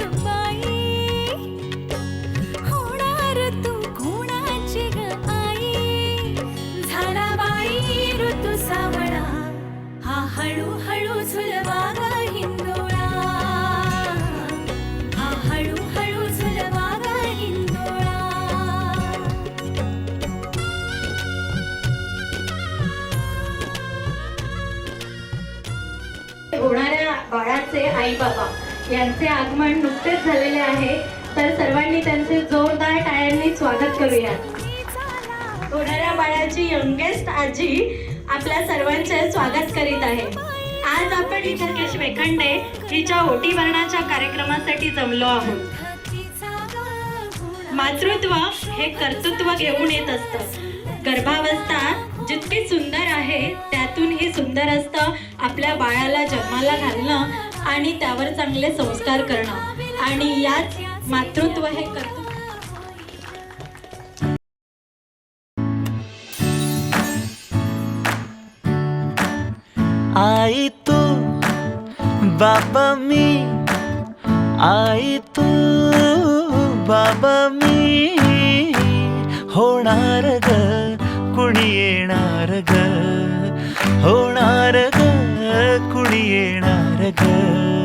திரும்ப यांचे आगमन नुकतेच झालेले आहे. तर सर्वांनी त्यांचे जोरदार टाळ्यांनी स्वागत करूया होणाऱ्या बाळाची यंगेस्ट आजी आपल्या सर्वांचे स्वागत करीत आहे. आज आपण इथे केश वेखंडे हिच्या ओटी भरणाच्या कार्यक्रमासाठी जमलो आहोत. मातृत्व हे कर्तृत्व घेऊन येत असतं. गर्भावस्था जितकी सुंदर आहे त्यातून हे सुंदर असतं. आपल्या बाळाला जन्माला घालणं आणि त्यावर चांगले संस्कार करणं. आणि याच मातृत्व हे कर्तृत्व आई तू बाबा मी. आई तू बाबा मी. होणार ग कुणी येणार ग? होणार ग कुणी येणार ग नवखीचा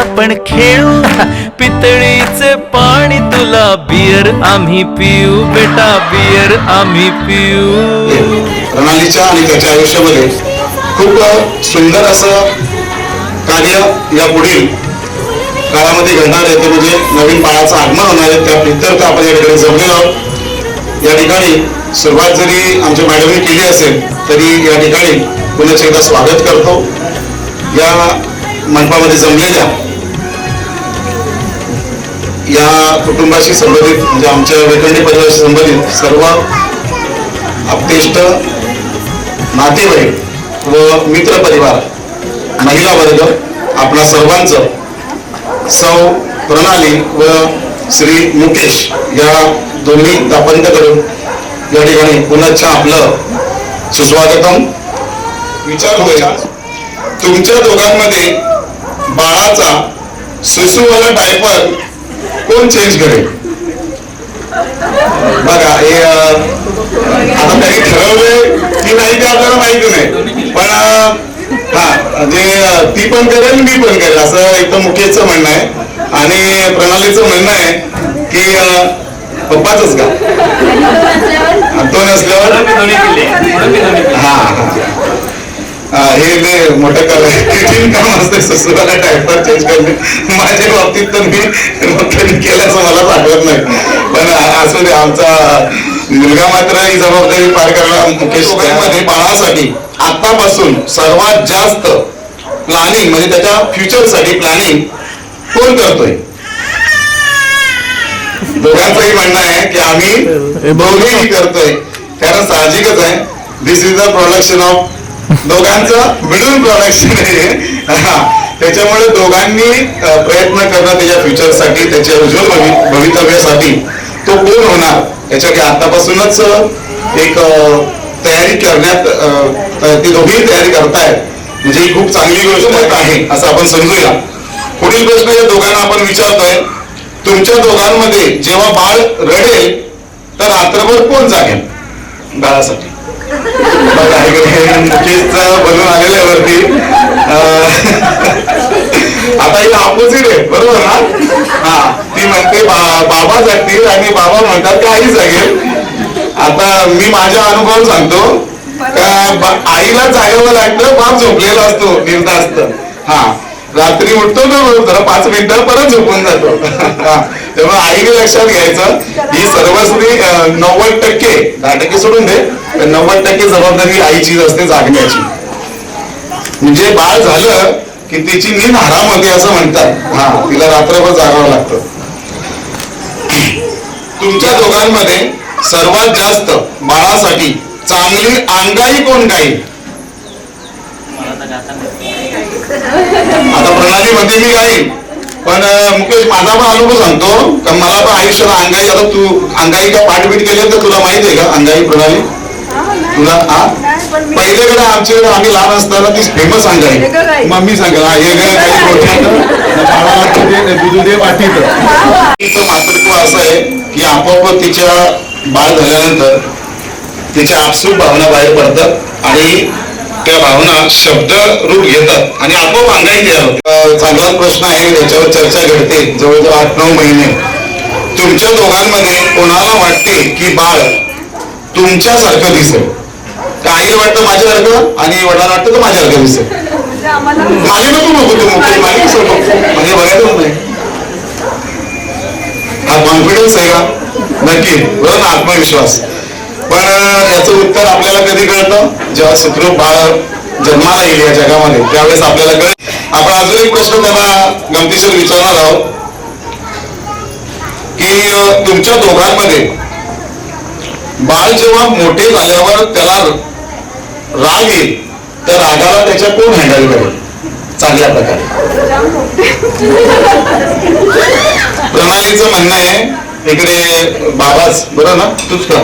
आपण खेळू. पितळीचे पाणी तुला बियर आम्ही पिऊ. बेटा बियर आम्ही पिऊ. प्रणालीच्या आणि त्याच्या आयुष्यामध्ये खूप सुंदर असं कार्य या पुढील काळामध्ये घडणार आहे. ते म्हणजे नवीन बाळाचं आगमन होणार आहे. त्या तर आपण या ठिकाणी जमलेलो आहोत. या ठिकाणी सुरुवात जरी आमच्या मॅडमने केली असेल तरी या ठिकाणी पुन्हा एकदा स्वागत करतो. या मंडपामध्ये जमलेल्या या कुटुंबाशी संबंधित म्हणजे आमच्या वेखंडी परिवाराशी संबंधित सर्व आपतेष्ट नातेवाईक व मित्र परिवार महिला वर्ग आपणा सर्वांचं सौ प्रणाली व श्री मुकेश या दोन्ही दापंत करून या ठिकाणी पुनश्च आपलं सुस्वागतम. विचारतोय तुमच्या दोघांमध्ये बाळाचा सुसुवल डायपर कोण चेंज करेल? बघा हे आता त्यांनी ठरवलंय की नाही ते आपल्याला माहिती नाही. पण हा जे ती पण करेल मी पण करेल असं एकदम मुकेशचं म्हणणं आहे. आणि प्रणालीचं म्हणणं आहे की पप्पाच का दोन असल्यावर? हा हा. हे लय मोठं कर कठीण काम असते ससुराला डायपर चेंज करणे. माझ्या बाबतीत तर मी कधी केल्याचं मला आठवत नाही. पण असू दे आमचा मुलगा मात्र ही जबाबदारी पार करायला मुकेशमध्ये. बाळासाठी. आतापासून सर्वात जास्त प्लॅनिंग म्हणजे त्याच्या फ्युचरसाठी प्लॅनिंग कोण करतोय? दोघांचंही म्हणणं आहे की आम्ही दोघेही करतोय. कारण साहजिकच आहे. This is the production of दोघांचं मिळून प्रोडक्शन आहे. त्याच्यामुळे दोघांनी प्रयत्न करणं त्याच्या फ्युचरसाठी त्याच्या उज्ज्वल भवितव्यासाठी. तो कोण होणार? याच्याकडे आतापासूनच एक तयारी करण्यात ते ती दोघेही तयारी करतायत. म्हणजे ही खूप चांगली गोष्ट आहे असं आपण समजूया. पुढील प्रश्न या दोघांना आपण विचारतोय. तुमच्या दोघांमध्ये जेव्हा बाळ रडेल तर रात्रभर कोण जागेल? बाळासाठी. बनून आलेल्या वरती. आता हे ऑपोजिट आहे बरोबर ना? हा ती म्हणते बाबा जागतील आणि बाबा म्हणतात की आई जागेल. आता मी माझा अनुभव सांगतो का आईला जागावं लागतं बाप झोपलेला असतो निर्धास्त हा रात्री उठतो ना जरा पाच मिनिटं परत झोपून जातो. त्यामुळे आईने लक्षात घ्यायचं ही सर्वस्वी नव्वद टक्के दहा टक्के सोडून दे तर नव्वद टक्के जबाबदारी आईचीच असते जागण्याची. म्हणजे बाळ झालं की तिची नींद हराम होते असं म्हणतात. हा तिला रात्रभर जागावं लागतं. तुमच्या दोघांमध्ये सर्वात जास्त बाळासाठी चांगली अंगाई कोण गाईल? आता प्रणाली मध्ये मी गाईल. पण मुकेश माझा पण अनुभव सांगतो. का मला पण आयुष्यात अंगाई आता तू अंगाई का पाठबीट केले तर तुला माहिती आहे का अंगाई प्रणाली? तुला हा? पहिल्याकडे आमच्याकडे आम्ही लहान असताना ती फेमस अंगाई. मम्मी सांगेल हा हे काही दुधू दे वाटीत मातृत्व असं आहे की आपोआप तिच्या बाळ झाल्यानंतर तिच्या आपसूक भावना बाहेर पडतात आणि त्या भावना शब्द रूप घेतात आणि आपोआप अंगाई तयार होते. प्रश्न आहे त्याच्यावर चर्चा घडते. जवळजवळ आठ नऊ महिने. तुमच्या दोघांमध्ये कोणाला वाटते की बाळ तुमच्यासारखं दिसेल? काही आईला वाटतं माझ्यासारखं आणि वडिलांना वाटतं तर माझ्यासारखं दिसेल. माझ्या नको नको तू मुख्य माझे कसं नको. म्हणजे बघायचं नाही हा कॉन्फिडन्स आहे का? नक्की. बरोबर आत्मविश्वास. पण याचं उत्तर आपल्याला कधी कळतं? जेव्हा सुखरूप बाळ जन्माला येईल या जगामध्ये त्यावेळेस आपल्याला कळेल. आपण अजून एक प्रश्न त्याला गमतीशीर विचारणार आहोत. की तुमच्या दोघांमध्ये बाळ जेव्हा मोठे झाल्यावर त्याला राग येईल त्या रागाला त्याच्या कोण हँडल करेल? चांगल्या प्रकारे. प्रणालीचं म्हणणं आहे इकडे बाबाच बरं ना? तूच का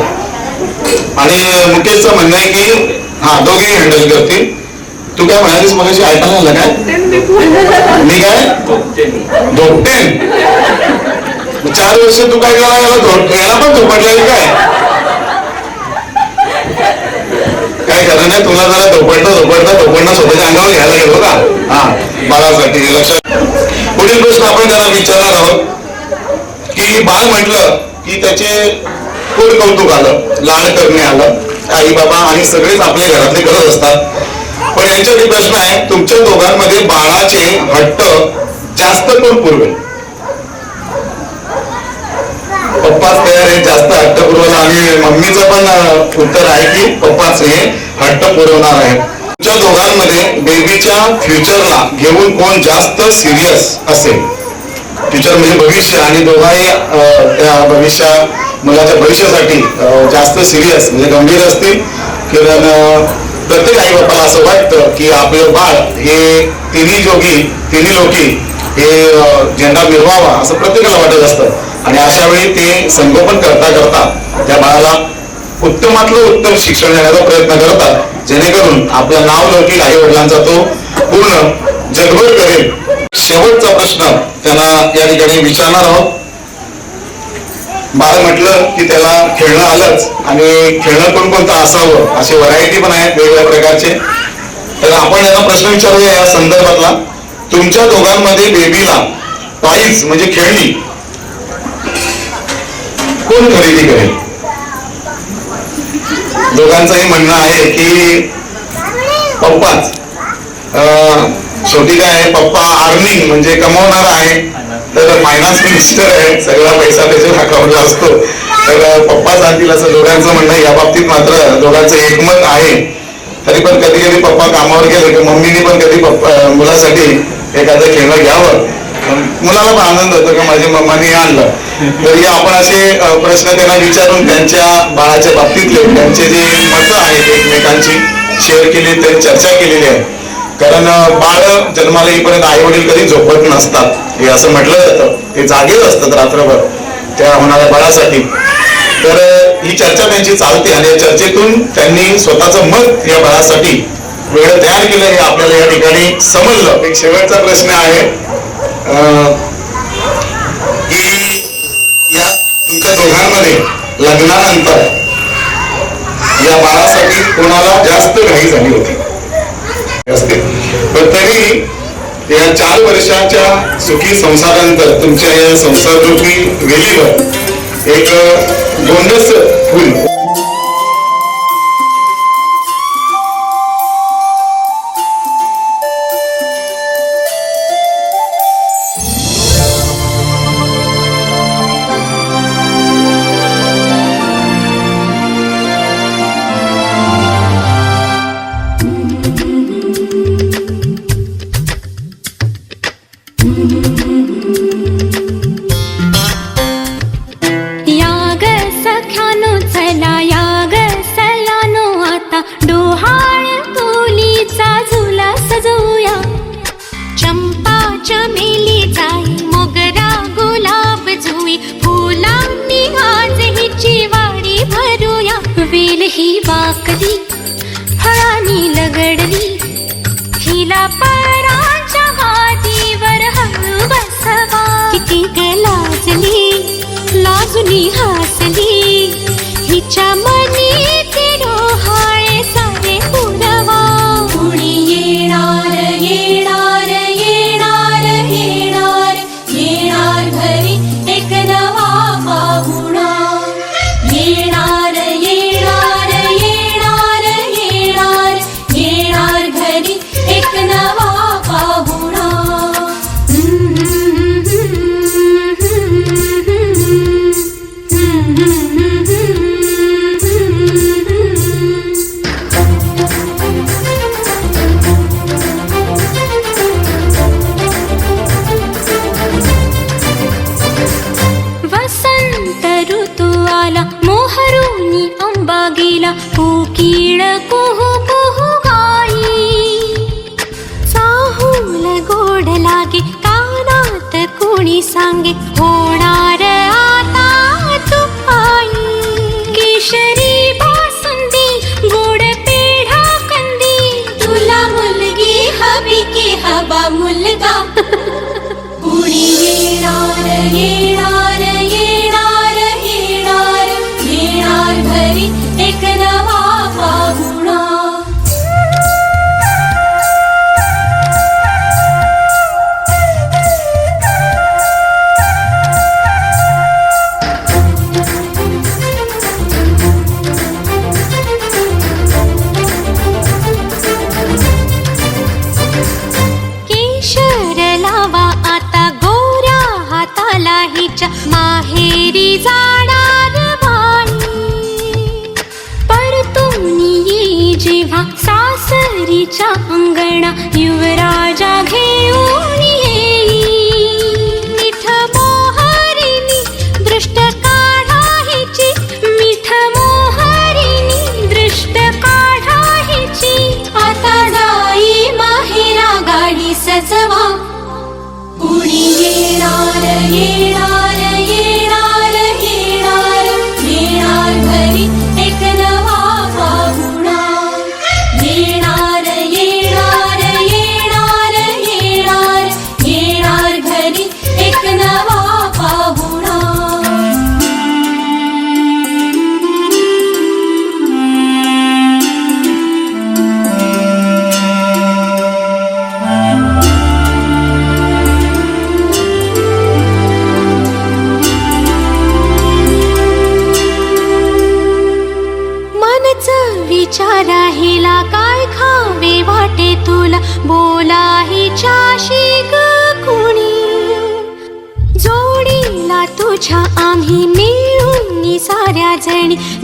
आणि मुकेशचं म्हणणं आहे की हा दोघेही हँडल करतील. तू काय म्हणालीस मग ऐकायला आलं काय? मी काय? धोपटेन. चार वर्ष तू काय करायला याला पण धोपटलेली काय? काय खरं नाही तुला जरा धोपडता धोपडता धोपडणं स्वतःच्या अंगावर घ्यायला गेलो का हा बाळासाठी लक्षात पुढील प्रश्न आपण त्याला विचारणार आहोत की बाळ म्हटलं की त्याचे खूप कौतुक आलं लाड करणे आलं. आई बाबा आणि सगळेच आपल्या घरातले करत असतात. पण यांच्यासाठी प्रश्न आहे तुमच्या दोघांमध्ये बाळाचे हट्ट जास्त कोण पुरवेल? पप्पाच तयार आहे जास्त हट्ट पुरवायला आणि मम्मीचं पण उत्तर आहे की पप्पाच हे हट्ट पुरवणार आहे तुमच्या दोघांमध्ये बेबीच्या फ्युचरला घेऊन कोण जास्त सिरियस असेल? फ्युचर म्हणजे भविष्य आणि दोघांही अं, त्या भविष्या मुलाच्या भविष्यासाठी जास्त सिरियस म्हणजे गंभीर असतील. कारण प्रत्येक आई बापाला असं वाटतं की आपलं बाळ हे तिन्ही जोगी तिन्ही लोकी हे झेंडा मिरवावा असं प्रत्येकाला वाटत असतं. आणि अशा वेळी ते संगोपन करता करता त्या बाळाला उत्तमातलं उत्तम शिक्षण देण्याचा प्रयत्न करतात. जेणेकरून आपलं नाव लौकिक आई वडिलांचा तो पूर्ण जगभर करेल. शेवटचा प्रश्न त्यांना या ठिकाणी विचारणार आहोत. बाळ म्हटलं की त्याला खेळणं आलंच. आणि खेळणं कोणकोणतं असावं? असे व्हरायटी पण आहेत वेगवेगळ्या प्रकारचे. तर आपण यांना प्रश्न विचारूया या संदर्भातला. तुमच्या दोघांमध्ये बेबीला टॉईज म्हणजे खेळणी कोण खरेदी करेल? दोघांचंही म्हणणं आहे की पप्पाच. शेवटी काय आहे? पप्पा अर्निंग म्हणजे कमवणार आहे. तर फायनान्स मिनिस्टर आहे सगळा पैसा त्याच्या अकाउंटला असतो. तर पप्पा सांगतील असं दोघांचं म्हणणं या बाबतीत मात्र दोघांचं एकमत आहे. तरी पण कधी कधी पप्पा कामावर गेले की मम्मीने पण कधी पप्पा मुलासाठी एखादं खेळणं घ्यावं. मुलाला पण आनंद होतो की माझ्या मम्माने आणलं आणलं. तरी आपण असे प्रश्न त्यांना विचारून त्यांच्या बाळाच्या बाबतीतले त्यांचे जे मतं आहेत एकमेकांची शेअर केली त्यांनी चर्चा केलेली आहे. कारण बाळ जन्माला येईपर्यंत आई वडील कधी झोपत नसतात. हे असं म्हटलं जातं. ते जागेच असतात रात्रभर त्या होणाऱ्या बाळासाठी. तर ही चर्चा त्यांची चालते आणि या चर्चेतून त्यांनी स्वतःचं मत या बाळासाठी वेळ तयार केलं हे आपल्याला या ठिकाणी समजलं. एक शेवटचा प्रश्न आहे. अं, की या तुमच्या दोघांमध्ये लग्नानंतर या बाळासाठी कोणाला जास्त घाई झाली होती? असते. पण तरी या चार वर्षाच्या सुखी संसारानंतर तुमच्या या संसार रूपी वेलीवर एक गोंडस फुल. चंपा चमेली जाई मोगरा गुलाब जुई फुलांनी आज हिची वाडी भरूया. वेल ही वाकली फळानी लगडली. हिला पराच्या वादीवर हळू बसवा. किती लाजली लाजुनी हास अंगणा युवराजा घेऊ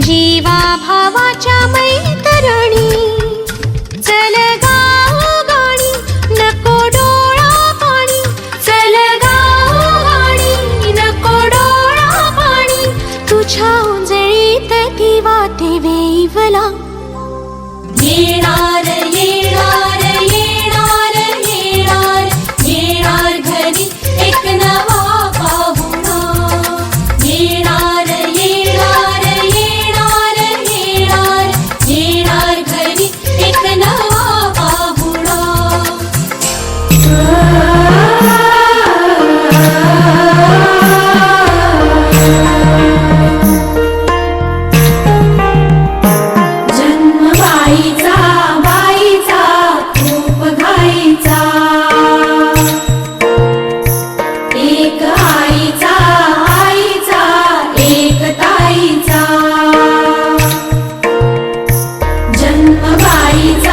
जीवाभा जन्म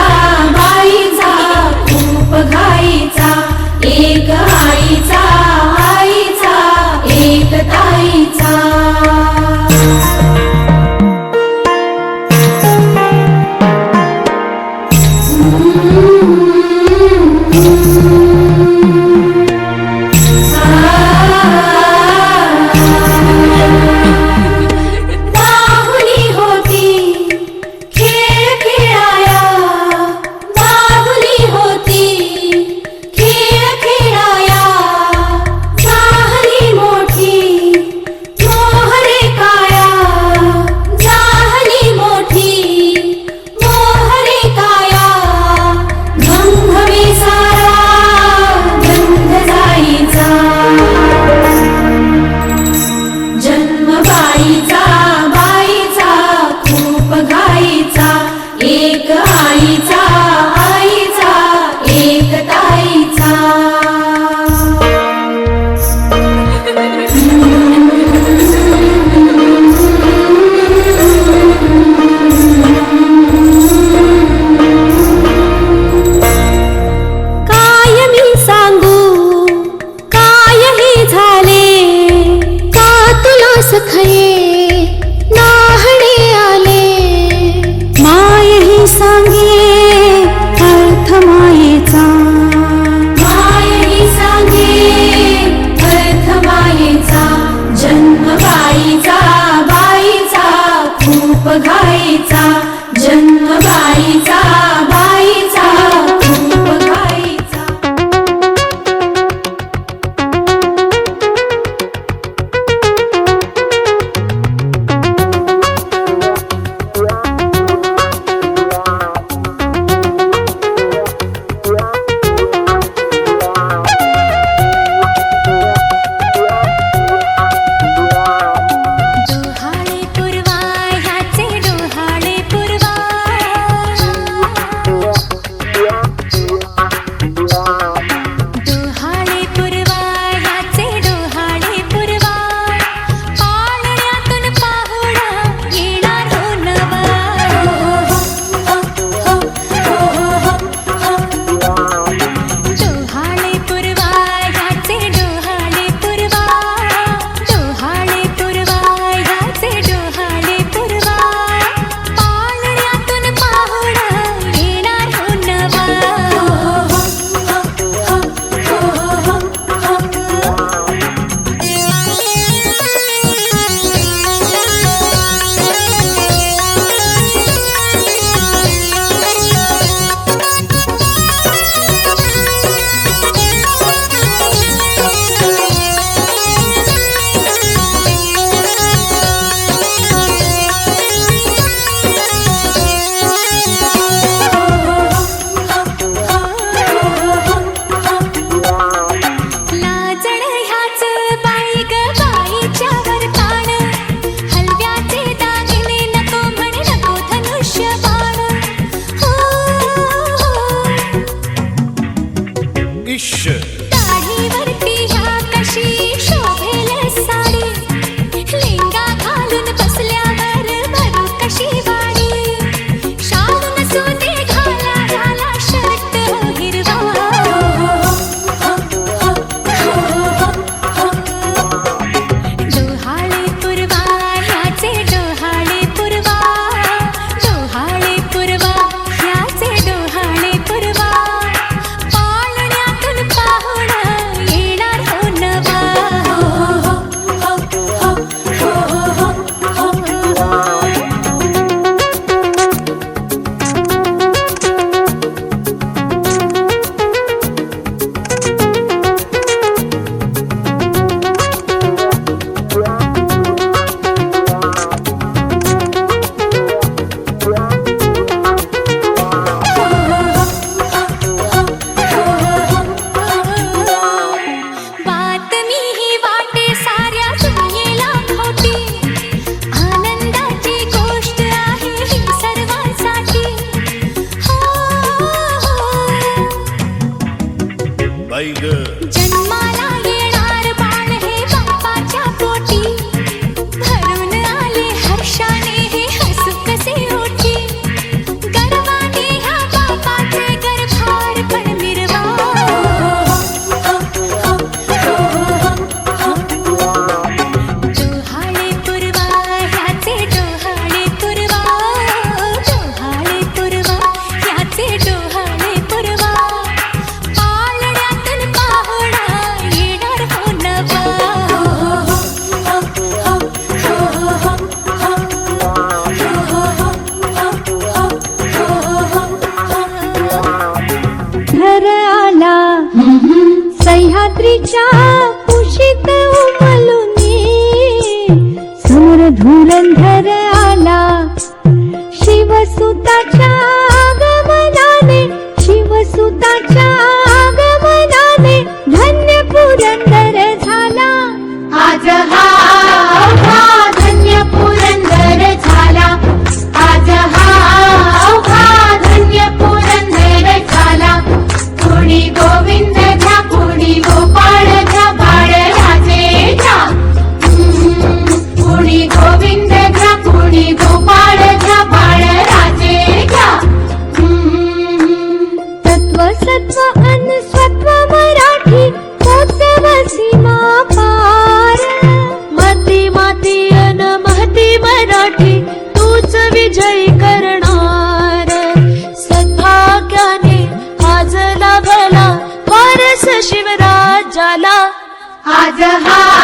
आज हा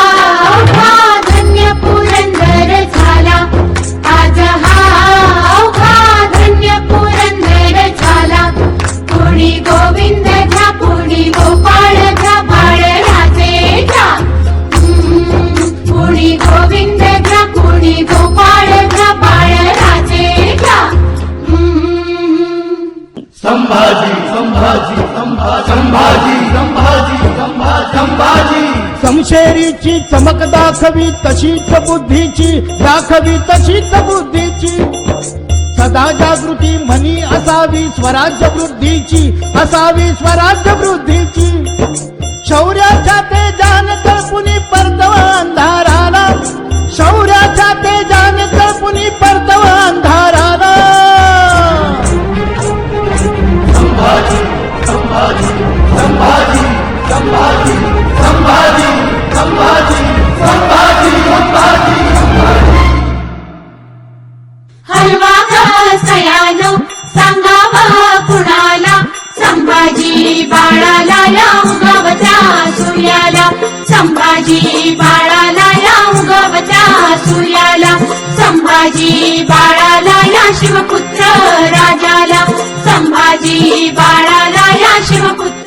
शेरीची चमक दाखवी तशीच बुद्धीची. दाखवी तशीच बुद्धीची. सदा जागृती म्हणी असावी स्वराज्य वृद्धीची. असावी स्वराज्य वृद्धीची. शौर्याच्या ते जाण प बाळाला या उगवत्या सूर्याला. संभाजी बाळाला या उगवत्या सूर्याला. संभाजी बाळाला या शिवपुत्र राजाला. संभाजी बाळाला या शिवपुत्र